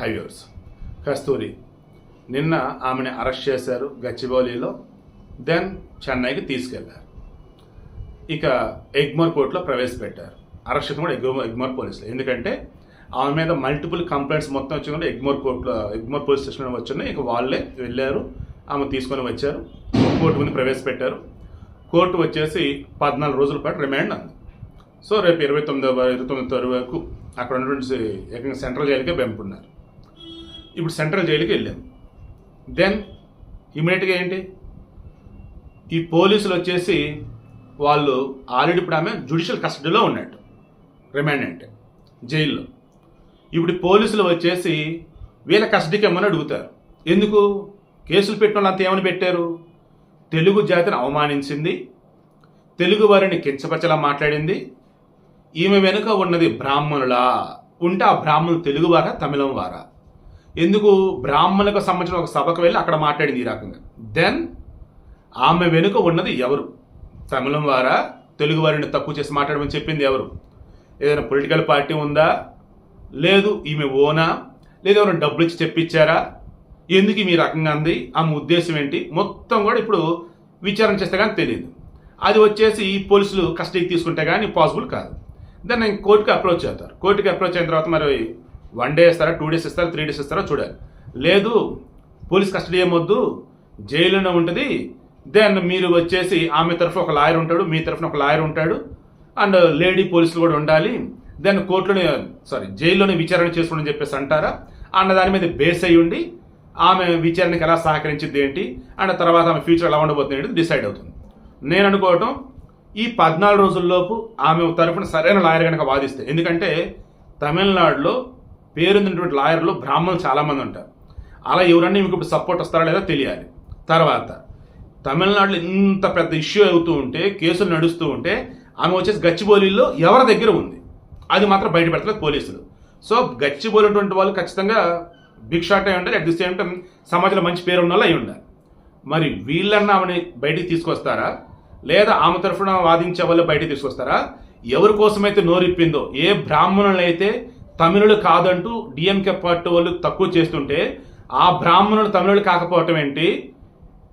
Highways కస్తూరి. నిన్న ఆమెను arrest చేశారు గచ్చిబౌలిలో దెన్ చెన్నైకి తీసుకెళ్ళారు. ఇక ఎగ్మోర్ కోర్టులో ప్రవేశపెట్టారు. అరెస్ట్ కూడా ఎగ్మోర్ ఎగ్మోర్ పోలీసులు. ఎందుకంటే ఆమె మీద మల్టిపుల్ కంప్లైంట్స్ మొత్తం వచ్చి కూడా ఎగ్మోర్ కోర్టులో ఎగ్మోర్ పోలీస్ స్టేషన్లో వచ్చినాయి. ఇక వాళ్ళే వెళ్ళారు ఆమె తీసుకొని వచ్చారు. కోర్టు ముందు ప్రవేశపెట్టారు. కోర్టు వచ్చేసి పద్నాలుగు రోజుల పాటు రిమాండ్ అంది. సో రేపు ఇరవై తొమ్మిదో ఇరవై తొమ్మిది తొమ్మిది వరకు అక్కడ ఉన్నటువంటి ఏకంగా సెంట్రల్ జైలుకే పంపున్నారు ఇప్పుడు సెంట్రల్ జైలుకి వెళ్ళాం. దెన్ ఇమీడియట్గా ఏంటి? ఈ పోలీసులు వచ్చేసి వాళ్ళు ఆల్రెడీ ఇప్పుడు ఆమె జుడిషియల్ కస్టడీలో ఉన్నట్టు రిమాండ్ అంటే జైల్లో. ఇప్పుడు పోలీసులు వచ్చేసి వీళ్ళ కస్టడీకి ఏమని అడుగుతారు. ఎందుకు? కేసులు పెట్టిన అంత ఏమని పెట్టారు? తెలుగు జాతిని అవమానించింది తెలుగు వారిని కించపరచలా మాట్లాడింది ఈమె వెనుక ఉన్నది బ్రాహ్మణులా ఉంటే ఆ బ్రాహ్మణులు తెలుగు వారా తమిళం వారా? ఎందుకు బ్రాహ్మణులకు సంబంధించిన ఒక సభకు వెళ్ళి అక్కడ మాట్లాడింది ఈ రకంగా. దెన్ ఆమె వెనుక ఉన్నది ఎవరు? తమిళం వారా? తెలుగు వారిని తక్కువ చేసి మాట్లాడమని చెప్పింది ఎవరు? ఏదైనా పొలిటికల్ పార్టీ ఉందా? లేదు ఈమె ఓనా? లేదా ఎవరైనా డబ్బులు ఇచ్చి చెప్పించారా ఎందుకు మీ ఈ రకంగా అంది? ఆమె ఉద్దేశం ఏంటి? మొత్తం కూడా ఇప్పుడు విచారణ చేస్తే కానీ తెలియదు. అది వచ్చేసి ఈ పోలీసులు కస్టడీకి తీసుకుంటే కానీ పాసిబుల్ కాదు. దాన్ని కోర్టుకి అప్రోచ్ అవుతారు కోర్టుకి అప్రోచ్ అయిన తర్వాత మరి వన్ డే ఇస్తారా టూ డేస్ ఇస్తారా త్రీ డేస్ ఇస్తారా చూడాలి. లేదు పోలీస్ కస్టడీ ఏమొద్దు జైలులోనే ఉంటుంది. దెన్ మీరు వచ్చేసి ఆమె తరఫున ఒక లాయర్ ఉంటాడు మీ తరఫున ఒక లాయర్ ఉంటాడు అండ్ లేడీ పోలీసులు కూడా ఉండాలి. దెన్ కోర్టులోనే సారీ జైల్లోనే విచారణ చేసుకోండి చెప్పేసి అంటారా? అండ్ దాని మీద బేస్ అయ్యి ఉండి ఆమె విచారణకి ఎలా సహకరించింది ఏంటి? అండ్ తర్వాత ఆమె ఫ్యూచర్ ఎలా ఉండబోతుంది ఏంటి డిసైడ్ అవుతుంది. నేను అనుకోవటం ఈ పద్నాలుగు రోజుల్లోపు ఆమె తరఫున సరైన లాయర్ కనుక వాదిస్తే ఎందుకంటే తమిళనాడులో పేరున్నటువంటి లాయర్లు బ్రాహ్మణులు చాలామంది ఉంటారు. అలా ఎవరన్నా మీకు ఇప్పుడు సపోర్ట్ వస్తారా లేదా తెలియాలి. తర్వాత తమిళనాడులో ఇంత పెద్ద ఇష్యూ అవుతూ ఉంటే కేసులు నడుస్తూ ఉంటే ఆమె వచ్చేసి గచ్చిబౌలిలో ఎవరి దగ్గర ఉంది? అది మాత్రం బయట పెడతలేదు పోలీసులు. సో గచ్చిబోలేటువంటి వాళ్ళు ఖచ్చితంగా బిగ్ షాట్ అయి ఉండాలి. అట్ ది సేమ్ టైం సమాజంలో మంచి పేరు ఉన్న వాళ్ళు అయి ఉండాలి. మరి వీళ్ళన్నా ఆమెని బయటికి తీసుకొస్తారా? లేదా ఆమె తరఫున వాదించే వాళ్ళు బయటికి తీసుకొస్తారా? ఎవరి కోసమైతే నోరిప్పిందో ఏ బ్రాహ్మణులు అయితే తమిళులు కాదంటూ డిఎంకే పార్టీ వాళ్ళు తక్కువ చేస్తుంటే ఆ బ్రాహ్మణులు తమిళులు కాకపోవటం ఏంటి?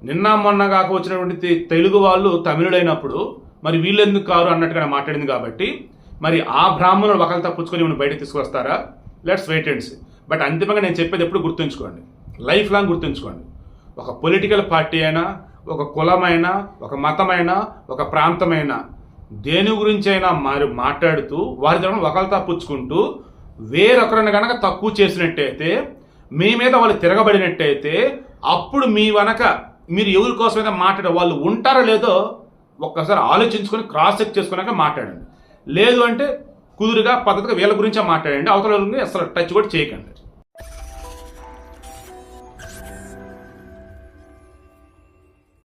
నిన్న మొన్న కాక వచ్చినటువంటి తెలుగు వాళ్ళు తమిళుడైనప్పుడు మరి వీళ్ళెందుకు కారు అన్నట్టుగా మాట్లాడింది కాబట్టి మరి ఆ బ్రాహ్మణులు ఒకరు తప్పించుకొని మనం బయటకు తీసుకొస్తారా? Let's wait and see but అంతిమంగా నేను చెప్పేది ఎప్పుడు గుర్తుంచుకోండి. లైఫ్ లాంగ్ గుర్తుంచుకోండి. ఒక పొలిటికల్ పార్టీ అయినా ఒక కులమైనా ఒక మతమైనా ఒక ప్రాంతమైనా దేని గురించి అయినా మరి మాట్లాడుతూ వారి దగ్గర ఒకరు తప్పించుకుంటూ వేరొకరిని కనుక తక్కువ చేసినట్టయితే మీ మీద వాళ్ళు తిరగబడినట్టయితే అప్పుడు మీ వెనక మీరు ఎవరి కోసమైతే మాట్లాడే వాళ్ళు ఉంటారో లేదో ఒక్కసారి ఆలోచించుకొని క్రాస్ చెక్ చేసుకున్నాక మాట్లాడండి. లేదు అంటే కుదురుగా పద్ధతిగా వీళ్ళ గురించే మాట్లాడండి. అవతల అసలు టచ్ కూడా చేయకండి.